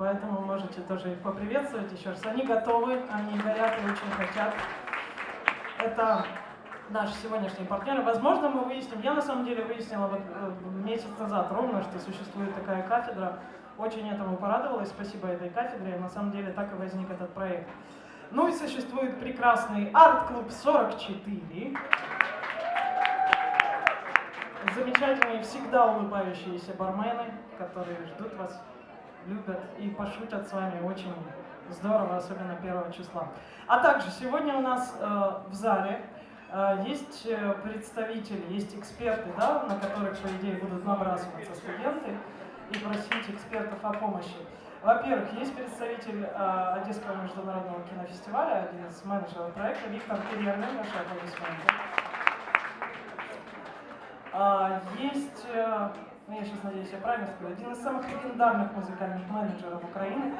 поэтому можете тоже их поприветствовать еще раз. Они готовы, они горят и очень хотят. Это наши сегодняшние партнеры. Возможно, мы выясним, я на самом деле выяснила вот э, месяц назад ровно, что существует такая кафедра. Очень этому порадовалась, спасибо этой кафедре. На самом деле так и возник этот проект. Ну и существует прекрасный арт-клуб 44. Замечательные, всегда улыбающиеся бармены, которые ждут вас, любят и пошутят с вами очень здорово, особенно первого числа. А также сегодня у нас э, в зале э, есть э, представители, есть эксперты, да, на которых, по идее, будут набрасываться студенты и просить экспертов о помощи. Во-первых, есть представитель э, Одесского международного кинофестиваля, один из менеджеров проекта, Виктор Кирьерный, ваши аплодисменты. А, есть, э, ну, я сейчас надеюсь, я правильно скажу, один из самых легендарных музыкальных менеджеров Украины,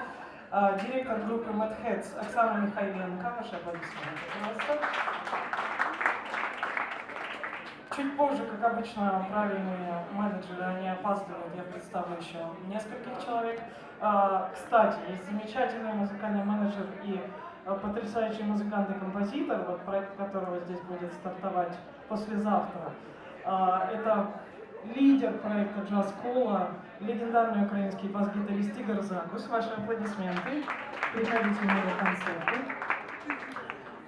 а, директор группы Mad Heads Оксана Михайленко. Ваши аплодисменты, пожалуйста. Чуть позже, как обычно, правильные менеджеры, они опаздывают, я представлю еще нескольких человек. А, Кстати, есть замечательный музыкальный менеджер и а, потрясающий музыкант и композитор, вот проект которого здесь будет стартовать послезавтра. Это лидер проекта Джаз Кола, легендарный украинский бас-гитарист Игорь Закус. Ваши аплодисменты. Приходите на его концерты.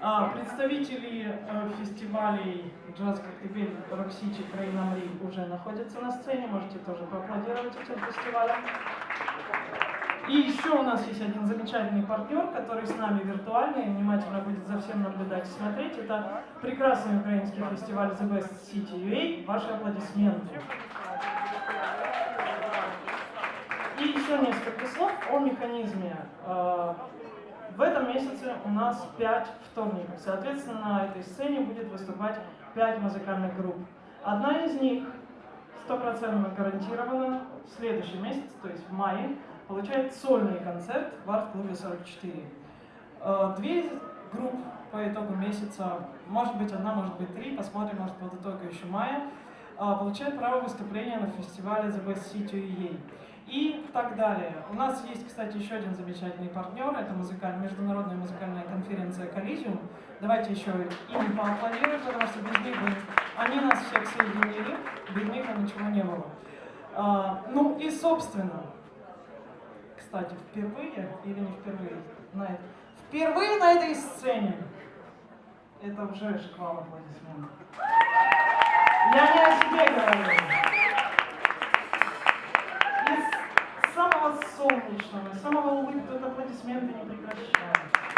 А, Представители э, фестивалей Джаз Коктебель, Роксичи, Крайнамри уже находятся на сцене. Можете тоже поаплодировать этим фестивалям. И еще у нас есть один замечательный партнер, который с нами виртуально и внимательно будет за всем наблюдать и смотреть. Это прекрасный украинский фестиваль The Best City UA. Ваши аплодисменты. И еще несколько слов о механизме. Э, В этом месяце у нас 5 вторников. Соответственно, на этой сцене будет выступать 5 музыкальных групп. Одна из них стопроцентно гарантированно в следующий месяц, то есть в мае, получает сольный концерт в арт-клубе 44. Э, Две групп по итогу месяца, может быть одна, может быть три, посмотрим, может под итогу еще мая, э, получают право выступления на фестивале The Best City UA. И так далее. У нас есть, кстати, еще один замечательный партнер, это музыкаль... международная музыкальная конференция Collision. Давайте еще им поаплодируем, потому что без них бы они нас всех соединили, без них ничего не было. А, ну и собственно, кстати, впервые или не впервые, на этой- впервые на этой сцене, это уже шквал аплодисментов. Я не о себе говорю. Из самого солнечного, самого улыбного аплодисменты не прекращаются.